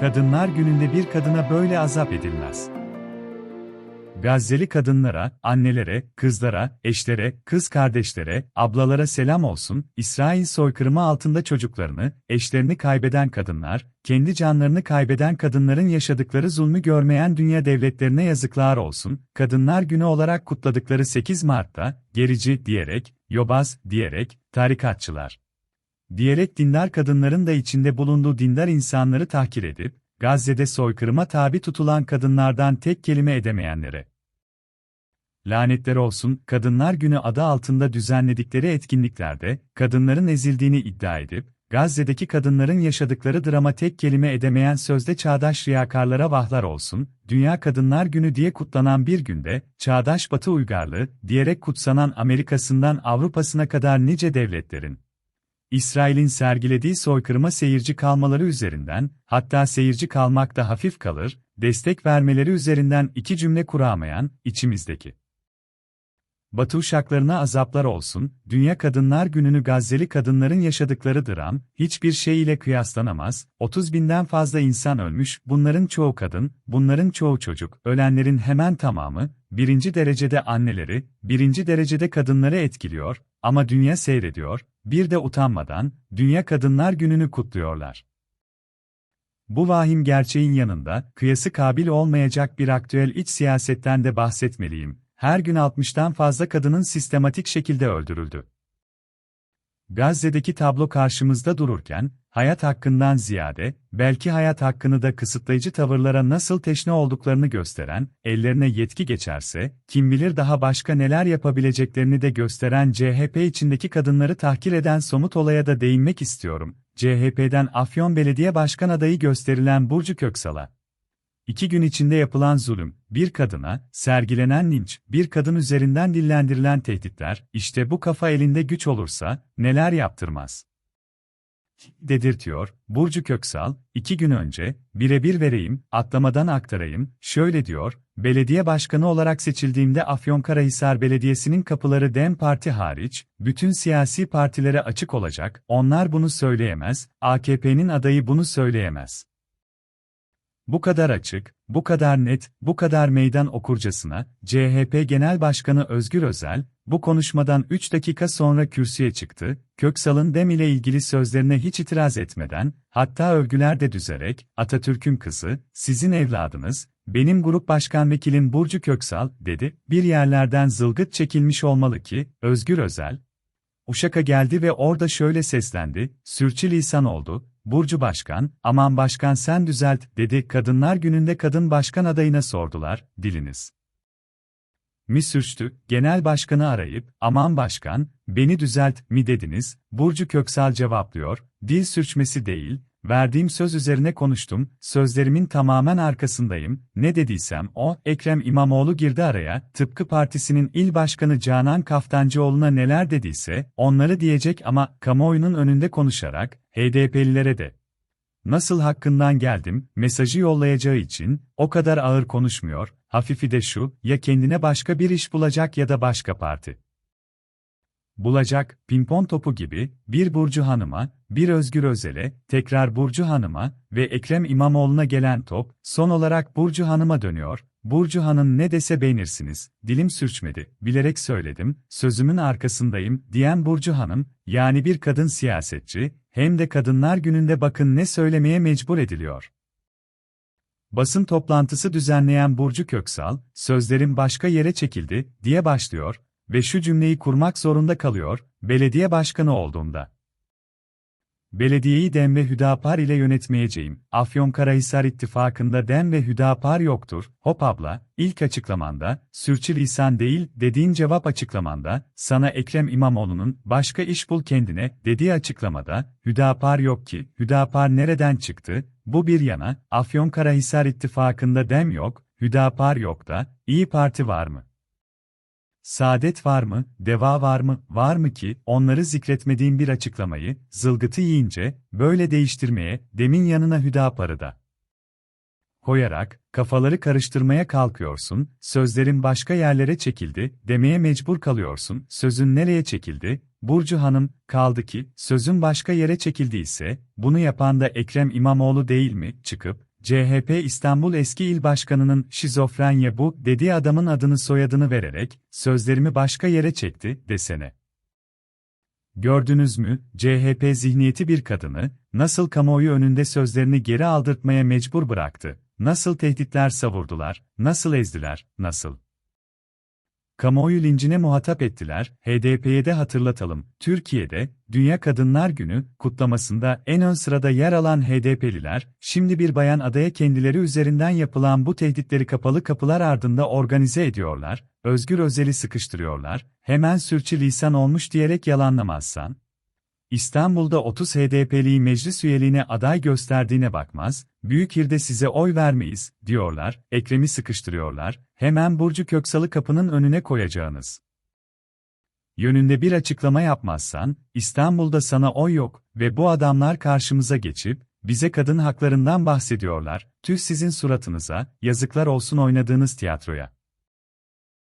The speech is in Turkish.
Kadınlar gününde bir kadına böyle azap edilmez. Gazze'li kadınlara, annelere, kızlara, eşlere, kız kardeşlere, ablalara selam olsun, İsrail soykırımı altında çocuklarını, eşlerini kaybeden kadınlar, kendi canlarını kaybeden kadınların yaşadıkları zulmü görmeyen dünya devletlerine yazıklar olsun, Kadınlar Günü olarak kutladıkları 8 Mart'ta, gerici diyerek, yobaz diyerek, tarikatçılar diyerek dindar kadınların da içinde bulunduğu dindar insanları tahkir edip, Gazze'de soykırıma tabi tutulan kadınlardan tek kelime edemeyenlere. Lanetler olsun, Kadınlar Günü adı altında düzenledikleri etkinliklerde, kadınların ezildiğini iddia edip, Gazze'deki kadınların yaşadıkları drama tek kelime edemeyen sözde çağdaş riyakarlara vahlar olsun, Dünya Kadınlar Günü diye kutlanan bir günde, çağdaş Batı uygarlığı, diyerek kutsanan Amerika'sından Avrupa'sına kadar nice devletlerin, İsrail'in sergilediği soykırıma seyirci kalmaları üzerinden, hatta seyirci kalmak da hafif kalır, destek vermeleri üzerinden iki cümle kuramayan, içimizdeki. Batı uşaklarına azaplar olsun, Dünya Kadınlar Günü'nü Gazze'li kadınların yaşadıkları dram, hiçbir şey ile kıyaslanamaz, 30 binden fazla insan ölmüş, bunların çoğu kadın, bunların çoğu çocuk, ölenlerin hemen tamamı, birinci derecede anneleri, birinci derecede kadınları etkiliyor, ama dünya seyrediyor, bir de utanmadan, Dünya Kadınlar Günü'nü kutluyorlar. Bu vahim gerçeğin yanında, kıyası kabil olmayacak bir aktüel iç siyasetten de bahsetmeliyim. Her gün 60'tan fazla kadının sistematik şekilde öldürüldü. Gazze'deki tablo karşımızda dururken, hayat hakkından ziyade, belki hayat hakkını da kısıtlayıcı tavırlara nasıl teşne olduklarını gösteren, ellerine yetki geçerse, kim bilir daha başka neler yapabileceklerini de gösteren CHP içindeki kadınları tahkir eden somut olaya da değinmek istiyorum. CHP'den Afyon Belediye Başkan adayı gösterilen Burcu Köksal'a, İki gün içinde yapılan zulüm, bir kadına, sergilenen linç, bir kadın üzerinden dillendirilen tehditler, işte bu kafa elinde güç olursa, neler yaptırmaz. Dedirtiyor, Burcu Köksal, iki gün önce, birebir vereyim, atlamadan aktarayım, şöyle diyor, belediye başkanı olarak seçildiğimde Afyonkarahisar Belediyesi'nin kapıları DEM Parti hariç, bütün siyasi partilere açık olacak, onlar bunu söyleyemez, AKP'nin adayı bunu söyleyemez. Bu kadar açık, bu kadar net, bu kadar meydan okurcasına, CHP Genel Başkanı Özgür Özel, bu konuşmadan 3 dakika sonra kürsüye çıktı, Köksal'ın dem ile ilgili sözlerine hiç itiraz etmeden, hatta övgüler de düzerek, Atatürk'ün kızı, sizin evladınız, benim grup başkan vekilim Burcu Köksal, dedi, bir yerlerden zılgıt çekilmiş olmalı ki, Özgür Özel, Uşak'a geldi ve orada şöyle seslendi, sürçülisan oldu, Burcu Başkan, aman başkan sen düzelt, dedi. Kadınlar Günü'nde kadın başkan adayına sordular, diliniz. Mi sürçtü, genel başkanı arayıp, aman başkan, beni düzelt mi dediniz, Burcu Köksal cevaplıyor, dil sürçmesi değil, verdiğim söz üzerine konuştum, sözlerimin tamamen arkasındayım, ne dediysem o, Ekrem İmamoğlu girdi araya, tıpkı partisinin il başkanı Canan Kaftancıoğlu'na neler dediyse, onları diyecek ama, kamuoyunun önünde konuşarak, HDP'lilere de, nasıl hakkından geldim, mesajı yollayacağı için, o kadar ağır konuşmuyor, hafifi de şu, ya kendine başka bir iş bulacak ya da başka parti bulacak, pimpon topu gibi, bir Burcu Hanım'a, bir Özgür Özel'e, tekrar Burcu Hanım'a ve Ekrem İmamoğlu'na gelen top, son olarak Burcu Hanım'a dönüyor. Burcu Hanım ne dese beğenirsiniz, dilim sürçmedi, bilerek söyledim, sözümün arkasındayım, diyen Burcu Hanım, yani bir kadın siyasetçi, hem de Kadınlar Günü'nde bakın ne söylemeye mecbur ediliyor. Basın toplantısı düzenleyen Burcu Köksal, sözlerim başka yere çekildi, diye başlıyor, ve şu cümleyi kurmak zorunda kalıyor, belediye başkanı olduğumda. Belediyeyi DEM ve Hüdapar ile yönetmeyeceğim. Afyonkarahisar ittifakında DEM ve Hüdapar yoktur. Hop abla, ilk açıklamanda, sürçülisan değil, dediğin cevap açıklamanda, sana Ekrem İmamoğlu'nun, başka iş bul kendine, dediği açıklamada, Hüdapar yok ki, Hüdapar nereden çıktı, bu bir yana, Afyonkarahisar ittifakında DEM yok, Hüdapar yok da, İyi Parti var mı? Saadet var mı, deva var mı, var mı ki, onları zikretmediğim bir açıklamayı, zılgıtı yiyince, böyle değiştirmeye, demin yanına Hüdapar'ı da koyarak, kafaları karıştırmaya kalkıyorsun, sözlerin başka yerlere çekildi, demeye mecbur kalıyorsun, sözün nereye çekildi, Burcu Hanım, kaldı ki, sözün başka yere çekildiyse, bunu yapan da Ekrem İmamoğlu değil mi, çıkıp, CHP İstanbul eski il başkanının şizofrenya bu dediği adamın adını soyadını vererek sözlerimi başka yere çekti desene. Gördünüz mü, CHP zihniyeti bir kadını, nasıl kamuoyu önünde sözlerini geri aldırtmaya mecbur bıraktı, nasıl tehditler savurdular, nasıl ezdiler, nasıl? Kamuoyu lincine muhatap ettiler, HDP'ye de hatırlatalım, Türkiye'de, Dünya Kadınlar Günü, kutlamasında en ön sırada yer alan HDP'liler, şimdi bir bayan adaya kendileri üzerinden yapılan bu tehditleri kapalı kapılar ardında organize ediyorlar, Özgür Özel'i sıkıştırıyorlar, hemen sürçü lisan olmuş diyerek yalanlamazsan, İstanbul'da 30 HDP'liyi meclis üyeliğine aday gösterdiğine bakmaz, Büyükir'de size oy vermeyiz, diyorlar, Ekrem'i sıkıştırıyorlar, hemen Burcu Köksal'ı kapının önüne koyacağınız. Yönünde bir açıklama yapmazsan, İstanbul'da sana oy yok ve bu adamlar karşımıza geçip, bize kadın haklarından bahsediyorlar, tüh sizin suratınıza, yazıklar olsun oynadığınız tiyatroya.